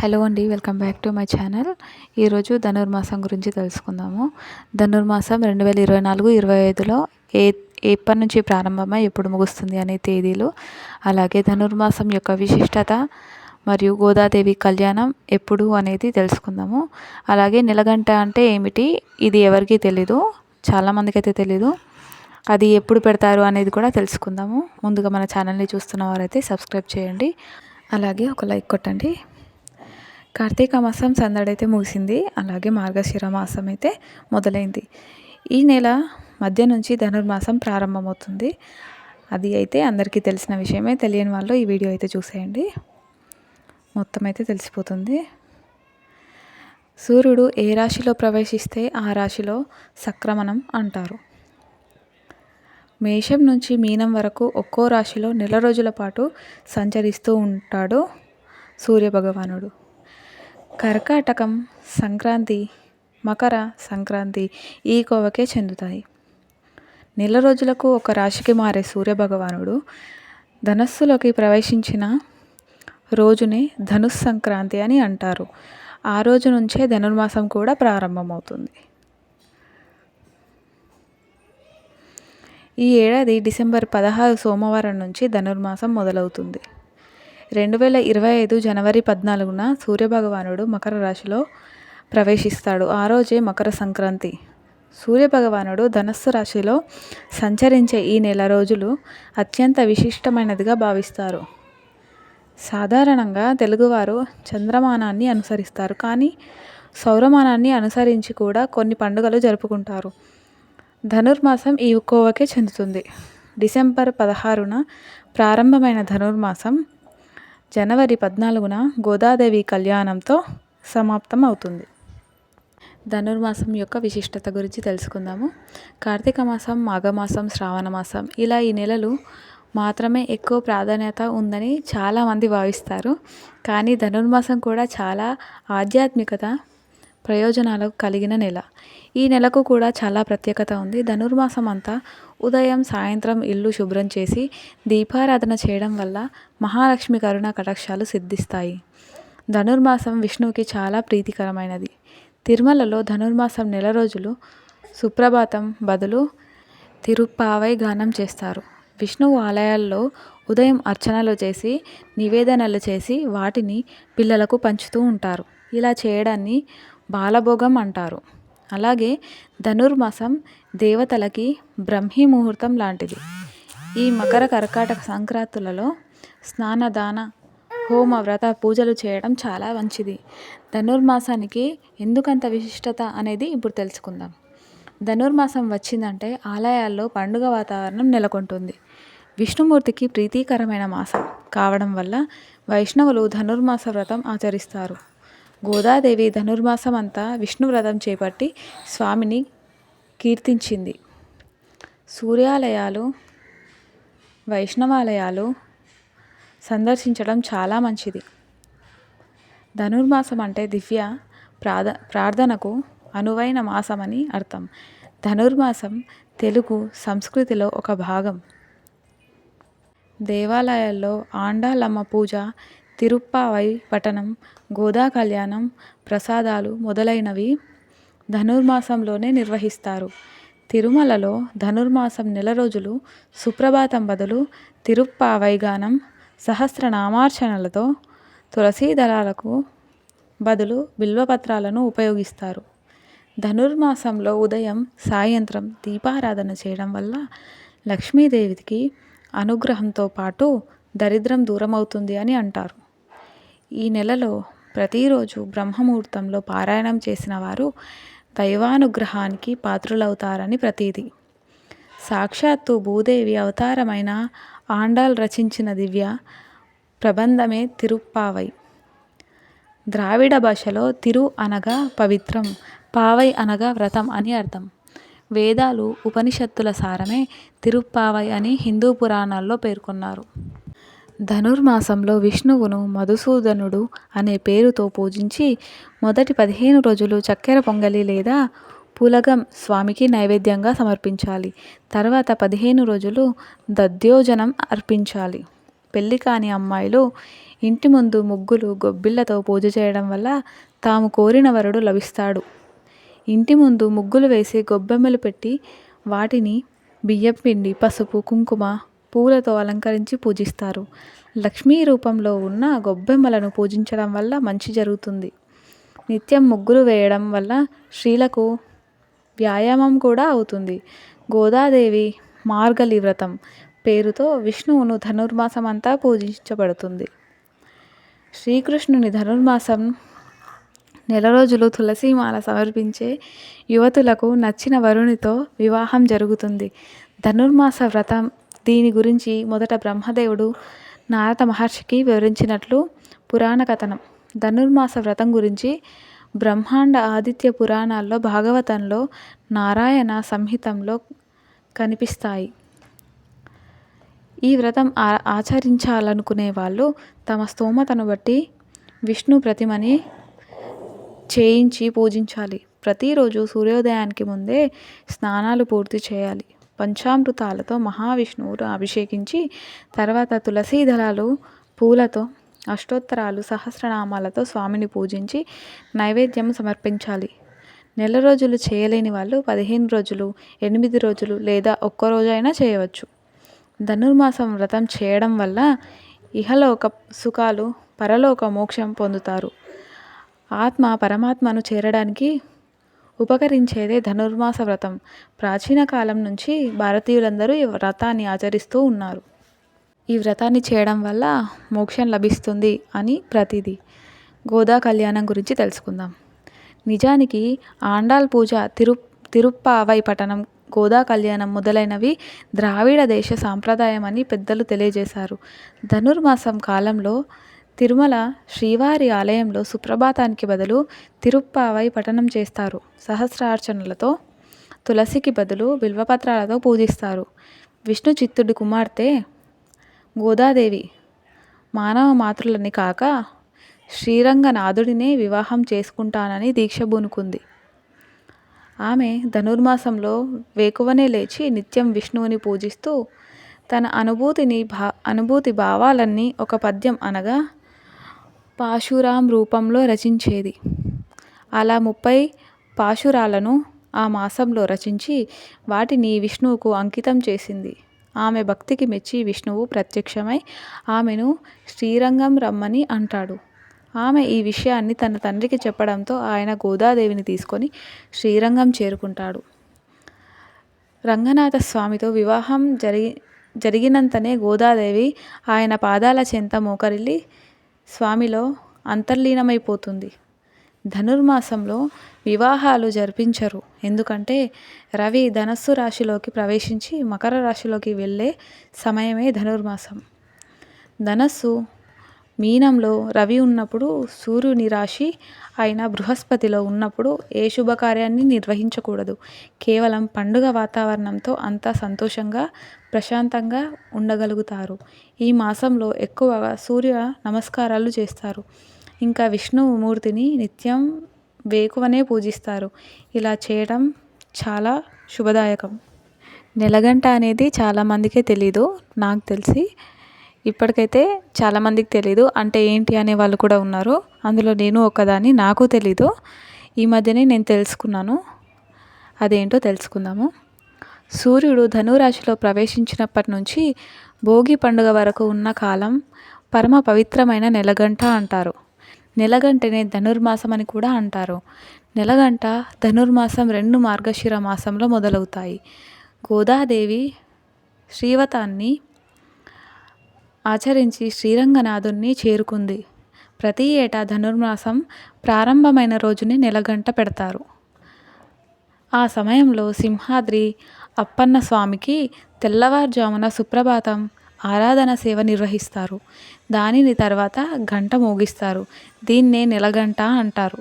Hello అండి welcome back to my channel. ఈరోజు ధనుర్మాసం గురించి తెలుసుకుందాము. ధనుర్మాసం రెండు వేల ఇరవై నాలుగు ఇరవై ఐదులో ఏ ఎప్పటి నుంచి ప్రారంభమై ఎప్పుడు ముగుస్తుంది అనే తేదీలు అలాగే ధనుర్మాసం యొక్క విశిష్టత మరియు గోదాదేవి కళ్యాణం ఎప్పుడు అనేది తెలుసుకుందాము. అలాగే నెలగంట అంటే ఏమిటి ఇది ఎవరికీ తెలీదు చాలామందికి అయితే తెలీదు. అది ఎప్పుడు పెడతారు అనేది కూడా తెలుసుకుందాము. ముందుగా మన ఛానల్ని చూస్తున్న వారైతే సబ్స్క్రైబ్ చేయండి. అలాగే ఒక లైక్ కొట్టండి. కార్తీక మాసం సందడైతే ముగిసింది. అలాగే మార్గశిర మాసం అయితే మొదలైంది. ఈ నెల మధ్య నుంచి ధనుర్మాసం ప్రారంభమవుతుంది. అది అయితే అందరికీ తెలిసిన విషయమే. తెలియని వాళ్ళు ఈ వీడియో అయితే చూసేయండి. మొత్తం అయితే తెలిసిపోతుంది. సూర్యుడు ఏ రాశిలో ప్రవేశిస్తే ఆ రాశిలో సక్రమణం అంటారు. మేషం నుంచి మీనం వరకు ఒక్కో రాశిలో నెల రోజుల పాటు సంచరిస్తూ ఉంటాడు సూర్యభగవానుడు. కర్కాటకం సంక్రాంతి మకర సంక్రాంతి ఈ కోవకే చెందుతాయి. నెల రోజులకు ఒక రాశికి మారే సూర్యభగవానుడు ధనస్సులోకి ప్రవేశించిన రోజునే ధనుస్ సంక్రాంతి అని అంటారు. ఆ రోజు నుంచే ధనుర్మాసం కూడా ప్రారంభమవుతుంది. ఈ ఏడాది డిసెంబర్ పదహారు సోమవారం నుంచి ధనుర్మాసం మొదలవుతుంది. రెండు వేల ఇరవై ఐదు జనవరి పద్నాలుగున సూర్యభగవానుడు మకర రాశిలో ప్రవేశిస్తాడు. ఆ రోజే మకర సంక్రాంతి. సూర్యభగవానుడు ధనస్సు రాశిలో సంచరించే ఈ నెల రోజులు అత్యంత విశిష్టమైనదిగా భావిస్తారు. సాధారణంగా తెలుగువారు చంద్రమానాన్ని అనుసరిస్తారు. కానీ సౌరమానాన్ని అనుసరించి కూడా కొన్ని పండుగలు జరుపుకుంటారు. ధనుర్మాసం ఈ కోవకే చెందుతుంది. డిసెంబర్ పదహారున ప్రారంభమైన ధనుర్మాసం జనవరి పద్నాలుగున గోదాదేవి కళ్యాణంతో సమాప్తం అవుతుంది ధనుర్మాసం యొక్క విశిష్టత గురించి తెలుసుకుందాము. కార్తీక మాసం మాఘమాసం శ్రావణ మాసం ఇలా ఈ నెలలు మాత్రమే ఎక్కువ ప్రాధాన్యత ఉందని చాలామంది భావిస్తారు. కానీ ధనుర్మాసం కూడా చాలా ఆధ్యాత్మికత ప్రయోజనాలు కలిగిన నెల. ఈ నెలకు కూడా చాలా ప్రత్యేకత ఉంది. ధనుర్మాసం అంతా ఉదయం సాయంత్రం ఇల్లు శుభ్రం చేసి దీపారాధన చేయడం వల్ల మహాలక్ష్మి కరుణ కటాక్షాలు సిద్ధిస్తాయి. ధనుర్మాసం విష్ణువుకి చాలా ప్రీతికరమైనది. తిరుమలలో ధనుర్మాసం నెల రోజులు సుప్రభాతం బదులు తిరుప్పావై గానం చేస్తారు. విష్ణువు ఆలయాల్లో ఉదయం అర్చనలు చేసి నివేదనలు చేసి వాటిని పిల్లలకు పంచుతూ ఉంటారు. ఇలా చేయడాన్ని బాలభోగం అంటారు. అలాగే ధనుర్మాసం దేవతలకి బ్రహ్మీ ముహూర్తం లాంటిది. ఈ మకర కర్కాటక సంక్రాంతులలో స్నానదాన హోమ వ్రత పూజలు చేయడం చాలా మంచిది. ధనుర్మాసానికి ఎందుకంత విశిష్టత అనేది ఇప్పుడు తెలుసుకుందాం. ధనుర్మాసం వచ్చిందంటే ఆలయాల్లో పండుగ వాతావరణం నెలకొంటుంది. విష్ణుమూర్తికి ప్రీతికరమైన మాసం కావడం వల్ల వైష్ణవులు ధనుర్మాస వ్రతం ఆచరిస్తారు. గోదాదేవి ధనుర్మాసం అంతా విష్ణువ్రతం చేపట్టి స్వామిని కీర్తించింది. సూర్యాలయాలు వైష్ణవాలయాలు సందర్శించడం చాలా మంచిది. ధనుర్మాసం అంటే దివ్య ప్రాధ ప్రార్థనకు అనువైన మాసమని అర్థం. ధనుర్మాసం తెలుగు సంస్కృతిలో ఒక భాగం. దేవాలయాల్లో ఆండాలమ్మ పూజ తిరుప్పావై పట్టణం గోదా కళ్యాణం ప్రసాదాలు మొదలైనవి ధనుర్మాసంలోనే నిర్వహిస్తారు. తిరుమలలో ధనుర్మాసం నెల రోజులు సుప్రభాతం బదులు తిరుప్పావై గానం సహస్రనామార్చనలతో తులసీ దళాలకు బదులు బిల్వపత్రాలను ఉపయోగిస్తారు. ధనుర్మాసంలో ఉదయం సాయంత్రం దీపారాధన చేయడం వల్ల లక్ష్మీదేవికి అనుగ్రహంతో పాటు దరిద్రం దూరమవుతుంది అని అంటారు. ఈ నెలలో ప్రతిరోజు బ్రహ్మముహూర్తంలో పారాయణం చేసిన వారు దైవానుగ్రహానికి పాత్రులవుతారని ప్రతీది సాక్షాత్తు భూదేవి అవతారమైన ఆండాల్ రచించిన దివ్య ప్రబంధమే తిరుప్పావై. ద్రావిడ భాషలో తిరు అనగా పవిత్రం పావై అనగా వ్రతం అని అర్థం. వేదాలు ఉపనిషత్తుల సారమే తిరుప్పావై అని హిందూ పురాణాల్లో పేర్కొన్నారు. ధనుర్మాసంలో విష్ణువును మధుసూదనుడు అనే పేరుతో పూజించి మొదటి పదిహేను రోజులు చక్కెర పొంగలి లేదా పులగం స్వామికి నైవేద్యంగా సమర్పించాలి. తర్వాత పదిహేను రోజులు దద్యోజనం అర్పించాలి. పెళ్ళి కాని అమ్మాయిలు ఇంటి ముందు ముగ్గులు గొబ్బిళ్ళతో పూజ చేయడం వల్ల తాము కోరిన వరుడు లభిస్తాడు. ఇంటి ముందు ముగ్గులు వేసి గొబ్బెమ్మలు పెట్టి వాటిని బియ్యం పిండి పసుపు కుంకుమ పూలతో అలంకరించి పూజిస్తారు. లక్ష్మీ రూపంలో ఉన్న గొబ్బెమ్మలను పూజించడం వల్ల మంచి జరుగుతుంది. నిత్యం ముగ్గులు వేయడం వల్ల స్త్రీలకు వ్యాయామం కూడా అవుతుంది. గోదాదేవి మార్గలి వ్రతం పేరుతో విష్ణువును ధనుర్మాసం అంతా పూజించబడుతుంది. శ్రీకృష్ణుని ధనుర్మాసం నెల రోజులు తులసిమాల సమర్పించే యువతులకు నచ్చిన వరునితో వివాహం జరుగుతుంది. ధనుర్మాస వ్రతం దీని గురించి మొదట బ్రహ్మదేవుడు నారద మహర్షికి వివరించినట్లు పురాణ కథనం. ధనుర్మాస వ్రతం గురించి బ్రహ్మాండ ఆదిత్య పురాణాల్లో భాగవతంలో నారాయణ సంహితంలో కనిపిస్తాయి. ఈ వ్రతం ఆ ఆచరించాలనుకునే వాళ్ళు తమ స్తోమతను బట్టి విష్ణు ప్రతిమని చేయించి పూజించాలి. ప్రతిరోజు సూర్యోదయానికి ముందే స్నానాలు పూర్తి చేయాలి. పంచామృతాలతో మహావిష్ణువును అభిషేకించి తర్వాత తులసీ దళాలు పూలతో అష్టోత్తరాలు సహస్రనామాలతో స్వామిని పూజించి నైవేద్యం సమర్పించాలి. నెల రోజులు చేయలేని వాళ్ళు పదిహేను రోజులు ఎనిమిది రోజులు లేదా ఒక్క రోజైనా చేయవచ్చు. ధనుర్మాసం వ్రతం చేయడం వల్ల ఇహలోక సుఖాలు పరలోక మోక్షం పొందుతారు. ఆత్మ పరమాత్మను చేరడానికి ఉపకరించేదే ధనుర్మాస వ్రతం. ప్రాచీన కాలం నుంచి భారతీయులందరూ ఈ వ్రతాన్ని ఆచరిస్తూ ఉన్నారు. ఈ వ్రతాన్ని చేయడం వల్ల మోక్షం లభిస్తుంది అని ప్రతిదీ. గోదా కళ్యాణం గురించి తెలుసుకుందాం. నిజానికి ఆండాల్ పూజ తిరు తిరుప్పావై పట్టణం గోదా కళ్యాణం మొదలైనవి ద్రావిడ దేశ సాంప్రదాయం అని పెద్దలు తెలియజేశారు. ధనుర్మాసం కాలంలో తిరుమల శ్రీవారి ఆలయంలో సుప్రభాతానికి బదులు తిరుప్పావై పఠనం చేస్తారు. సహస్రార్చనలతో తులసికి బదులు బిల్వపత్రాలతో పూజిస్తారు. విష్ణు చిత్తుడి కుమార్తె గోదాదేవి మానవ మాతృలని కాక శ్రీరంగనాథుడినే వివాహం చేసుకుంటానని దీక్ష బూనుకుంది. ఆమె ధనుర్మాసంలో వేకువనే లేచి నిత్యం విష్ణువుని పూజిస్తూ తన అనుభూతిని భా అనుభూతి భావాలన్నీ ఒక పద్యం అనగా పాశురాం రూపంలో రచించేది. అలా ముప్పై పాశురాలను ఆ మాసంలో రచించి వాటిని విష్ణువుకు అంకితం చేసింది. ఆమె భక్తికి మెచ్చి విష్ణువు ప్రత్యక్షమై ఆమెను శ్రీరంగం రమ్మని అంటాడు. ఆమె ఈ విషయాన్ని తన తండ్రికి చెప్పడంతో ఆయన గోదాదేవిని తీసుకొని శ్రీరంగం చేరుకుంటాడు. రంగనాథ స్వామితో వివాహం జరిగి జరిగినంతనే గోదాదేవి ఆయన పాదాల చెంత మోకరిల్లి స్వామిలో అంతర్లీనమైపోతుంది. ధనుర్మాసంలో వివాహాలు జరిపించరు. ఎందుకంటే రవి ధనస్సు రాశిలోకి ప్రవేశించి మకర రాశిలోకి వెళ్ళే సమయమే ధనుర్మాసం. ధనస్సు మీనంలో రవి ఉన్నప్పుడు సూర్యుని రాశి అయిన బృహస్పతిలో ఉన్నప్పుడు ఏ శుభకార్యాన్ని నిర్వహించకూడదు. కేవలం పండుగ వాతావరణంతో అంతా సంతోషంగా ప్రశాంతంగా ఉండగలుగుతారు. ఈ మాసంలో ఎక్కువగా సూర్య నమస్కారాలు చేస్తారు. ఇంకా విష్ణుమూర్తిని నిత్యం వేకువనే పూజిస్తారు. ఇలా చేయడం చాలా శుభదాయకం. నెలగంట అనేది చాలామందికే తెలీదు నాకు తెలిసి. ఇప్పటికైతే చాలామందికి తెలీదు. అంటే ఏంటి అనే వాళ్ళు కూడా ఉన్నారు. అందులో నేను ఒకదాన్ని నాకు తెలీదు. ఈ మధ్యనే నేను తెలుసుకున్నాను. అదేంటో తెలుసుకుందాము. సూర్యుడు ధనురాశిలో ప్రవేశించినప్పటి నుంచి భోగి పండుగ వరకు ఉన్న కాలం పరమ పవిత్రమైన నెలగంట అంటారు. నెలగంటనే ధనుర్మాసం అని కూడా అంటారు. నెలగంట ధనుర్మాసం రెండు మార్గశిర మాసంలో మొదలవుతాయి. గోదాదేవి శ్రీవతాన్ని ఆచరించి శ్రీరంగనాథుణ్ణి చేరుకుంది. ప్రతి ఏటా ధనుర్మాసం ప్రారంభమైన రోజుని నెలగంట పెడతారు. ఆ సమయంలో సింహాద్రి అప్పన్న స్వామికి తెల్లవారుజామున సుప్రభాతం ఆరాధన సేవ నిర్వహిస్తారు. దానిని తర్వాత గంట మోగిస్తారు. దీన్నే నెలగంట అంటారు.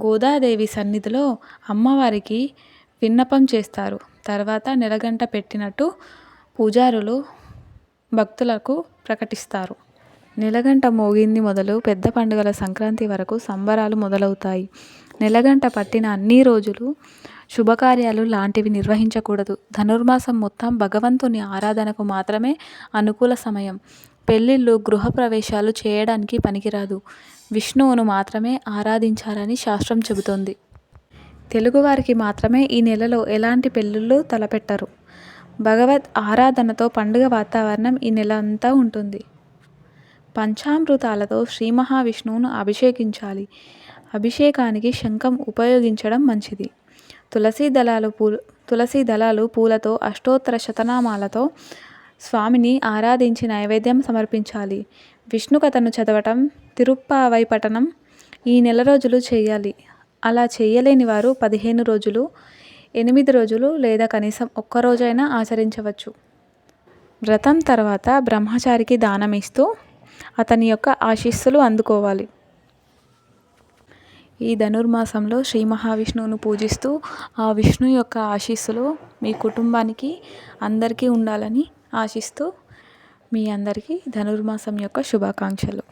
గోదాదేవి సన్నిధిలో అమ్మవారికి విన్నపం చేస్తారు. తర్వాత నెలగంట పెట్టినట్టు పూజారులు భక్తులకు ప్రకటిస్తారు. నెలగంట మోగింది మొదలు పెద్ద పండుగల సంక్రాంతి వరకు సంబరాలు మొదలవుతాయి. నెలగంట పట్టిన అన్ని రోజులు శుభకార్యాలు లాంటివి నిర్వహించకూడదు. ధనుర్మాసం మొత్తం భగవంతుని ఆరాధనకు మాత్రమే అనుకూల సమయం. పెళ్ళిళ్ళు గృహప్రవేశాలు చేయడానికి పనికిరాదు. విష్ణువును మాత్రమే ఆరాధించాలని శాస్త్రం చెబుతోంది. తెలుగువారికి మాత్రమే ఈ నెలలో ఎలాంటి పెళ్ళిళ్ళు తలపెట్టరు. భగవద్ ఆరాధనతో పండుగ వాతావరణం ఈ నెల అంతా ఉంటుంది. పంచామృతాలతో శ్రీ మహావిష్ణువును అభిషేకించాలి. అభిషేకానికి శంఖం ఉపయోగించడం మంచిది. తులసి దళాలు పూలు తులసి దళాలు పూలతో అష్టోత్తర శతనామాలతో స్వామిని ఆరాధించి నైవేద్యం సమర్పించాలి. విష్ణు కథను చదవటం తిరుప్పావై పఠనం ఈ నెల రోజులు చేయాలి. అలా చేయలేని వారు పదిహేను రోజులు ఎనిమిది రోజులు లేదా కనీసం ఒక్కరోజైనా ఆచరించవచ్చు. వ్రతం తర్వాత బ్రహ్మచారికి దానం ఇస్తూ అతని యొక్క ఆశీస్సులు అందుకోవాలి. ఈ ధనుర్మాసంలో శ్రీ మహావిష్ణువును పూజిస్తూ ఆ విష్ణు యొక్క ఆశీస్సులు మీ కుటుంబానికి అందరికీ ఉండాలని ఆశిస్తూ మీ అందరికీ ధనుర్మాసం యొక్క శుభాకాంక్షలు.